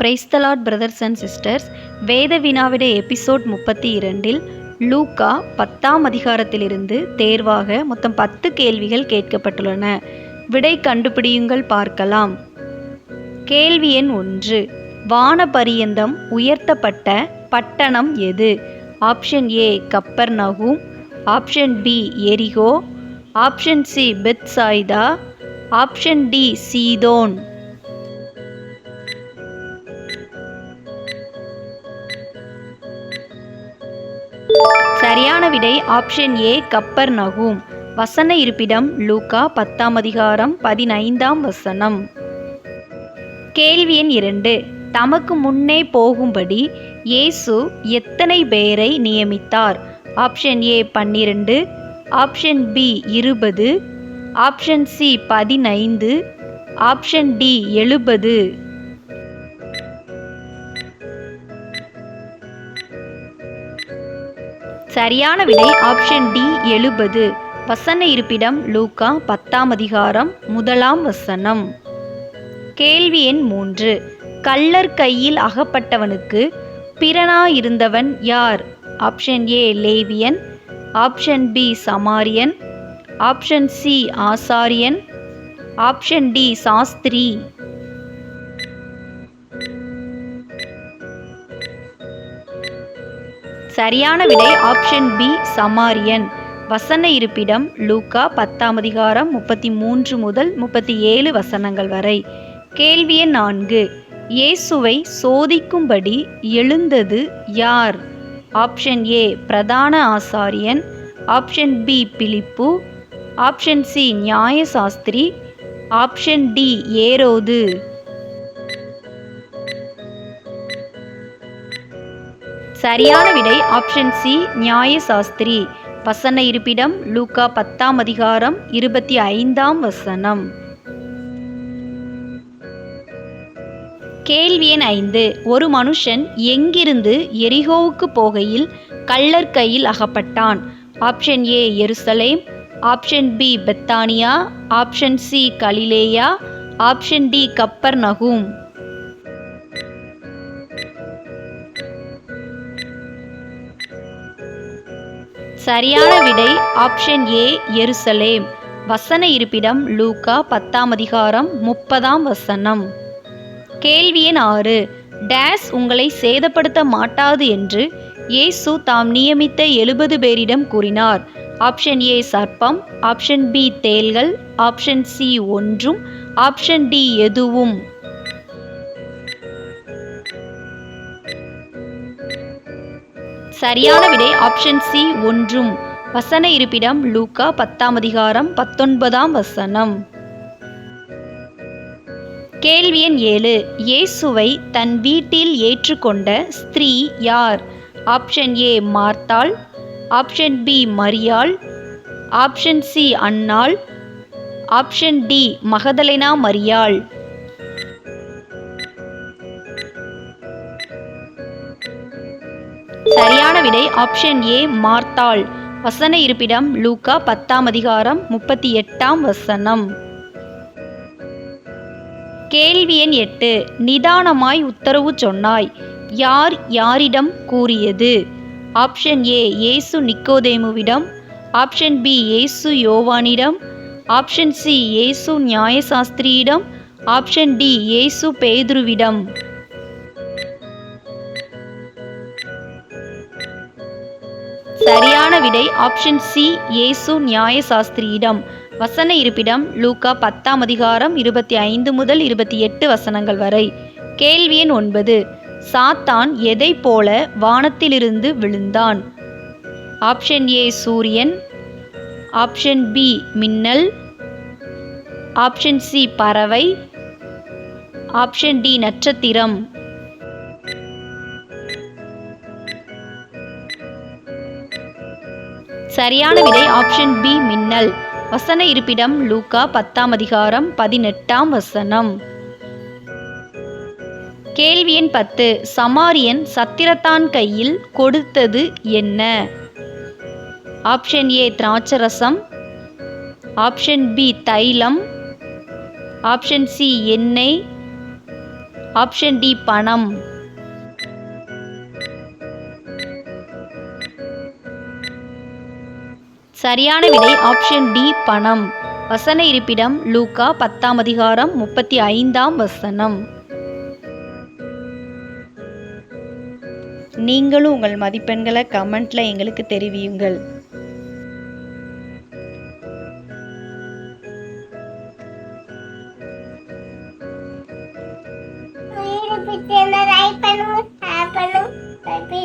Praise the Lord brothers and sisters வேத வினாவிட episode முப்பத்தி இரண்டில் லூக்கா பத்தாம் அதிகாரத்திலிருந்து தேர்வாக மொத்தம் பத்து கேள்விகள் கேட்கப்பட்டுள்ளன. விடை கண்டுபிடியுங்கள் பார்க்கலாம். கேள்வி எண் ஒன்று. வானபரியந்தம் உயர்த்தப்பட்ட பட்டணம் எது? Option A Capernaum option B எரிகோ. Option C Bethsaida option D Sidon. சரியான விடை ஆப்ஷன் ஏ கப்பர் நகூம். வசன இருப்பிடம் லூகா பத்தாம் அதிகாரம் பதினைந்தாம் வசனம். கேள்வி எண் இரண்டு. தமக்கு முன்னே போகும்படி இயேசு எத்தனை பேரை நியமித்தார்? ஆப்ஷன் ஏ பன்னிரண்டு. ஆப்ஷன் பி இருபது. ஆப்ஷன் சி பதினைந்து. ஆப்ஷன் டி எழுபது. சரியான விடை ஆப்ஷன் டி எழுபது. வசன இருப்பிடம் லூக்கா பத்தாம் அதிகாரம் முதலாம் வசனம். கேள்வி எண் மூன்று. கள்ளர் கையில் அகப்பட்டவனுக்கு பிறனாயிருந்தவன் யார்? ஆப்ஷன் ஏ லேவியன். ஆப்ஷன் பி சமாரியன். ஆப்ஷன் சி ஆசாரியன். ஆப்ஷன் டி சாஸ்திரி. சரியான விடை ஆப்ஷன் பி சமாரியன். வசன இருப்பிடம் லூக்கா பத்தாம் அதிகாரம் முப்பத்தி மூன்று முதல் முப்பத்தி ஏழு வசனங்கள் வரை. கேள்வி எண் நான்கு. இயேசுவை சோதிக்கும்படி எழுந்தது யார்? ஆப்ஷன் ஏ பிரதான ஆசாரியன். ஆப்ஷன் பி பிலிப்பு. ஆப்ஷன் சி நியாயசாஸ்திரி. ஆப்ஷன் டி ஏரோது. சரியான விடை ஆப்ஷன் சி நியாய சாஸ்திரி வசன இருப்பிடம் லூக்கா பத்தாம் அதிகாரம் இருபத்தி ஐந்தாம் வசனம். கேள்வி எண் ஐந்து. ஒரு மனுஷன் எங்கிருந்து எரிகோவுக்கு போகையில் கள்ளர் கையில் அகப்பட்டான்? ஆப்ஷன் ஏ எருசலேம். ஆப்ஷன் பி பெத்தானியா. ஆப்ஷன் சி கலிலேயா. ஆப்ஷன் டி கப்பர் நகும் சரியான விடை ஆப்ஷன் ஏ எருசலேம். வசன இருப்பிடம் லூக்கா பத்தாம் அதிகாரம் முப்பதாம் வசனம். கேள்வி எண் ஆறு டேஸ் உங்களை சேதப்படுத்த மாட்டாது என்று இயேசு தாம் நியமித்த எழுபது பேரிடம் கூறினார். ஆப்ஷன் ஏ சர்ப்பம். ஆப்ஷன் பி தேள்கள். ஆப்ஷன் சி ஒன்றும். ஆப்ஷன் டி எதுவும். சரியான விடை ஆப்ஷன் சி ஒன்றும். வசன இருப்பிடம் லூக்கா பத்தாம் அதிகாரம் பத்தொன்பதாம் வசனம். கேள்வி எண் ஏழு. இயேசுவை தன் வீட்டில் ஏற்றுக்கொண்ட ஸ்திரீ யார்? ஆப்ஷன் ஏ மார்த்தாள். ஆப்ஷன் பி மரியாள். ஆப்ஷன் சி அன்னாள். ஆப்ஷன் டி மகதலைனா மரியாள். சரியான விடை ஆப்ஷன் ஏ மார்த்தாள். வசன இருப்பிடம் லூக்கா பத்தாம் அதிகாரம் முப்பத்தி எட்டாம் வசனம். கேள்வி எண் எட்டு. நிதானமாய் உத்தரவு சொன்னாய். யார் யாரிடம் கூறியது? ஆப்ஷன் ஏ இயேசு நிக்கோதேமுவிடம். ஆப்ஷன் பி இயேசு யோவானிடம். ஆப்ஷன் சி இயேசு நியாயசாஸ்திரியிடம். ஆப்ஷன் டி இயேசு பேதுருவிடம். சரியான விடை ஆப்ஷன் சி இயேசு நியாயசாஸ்திரியிடம். வசன இருப்பிடம் லூக்கா பத்தாம் அதிகாரம் இருபத்தி ஐந்து முதல் இருபத்தி எட்டு வசனங்கள் வரை. கேள்வி எண் ஒன்பது. சாத்தான் எதை போல வானத்திலிருந்து விழுந்தான்? ஆப்ஷன் ஏ சூரியன். ஆப்ஷன் பி மின்னல். ஆப்ஷன் சி பறவை. ஆப்ஷன் டி நட்சத்திரம். சரியான விடை ஆப்ஷன் பி மின்னல். வசன இருப்பிடம் லூக்கா பத்தாம் அதிகாரம் பதினெட்டாம் வசனம். கேள்வி எண் பத்து. சமாரியன் சத்திரத்தான் கையில் கொடுத்தது என்ன? ஆப்ஷன் ஏ திராட்சரசம். ஆப்ஷன் பி தைலம். ஆப்ஷன் சி எண்ணெய். ஆப்ஷன் டி பணம். சரியான விடை ஆப்ஷன் டி பணம். வசன இருப்பிடம் லூக்கா பத்தாம் அதிகாரம் முப்பத்தி ஐந்தாம் வசனம். நீங்களும் உங்கள் மதிப்பெண்களை கமெண்ட்ல எங்களுக்கு தெரிவியுங்கள்.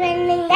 பண்ணுங்க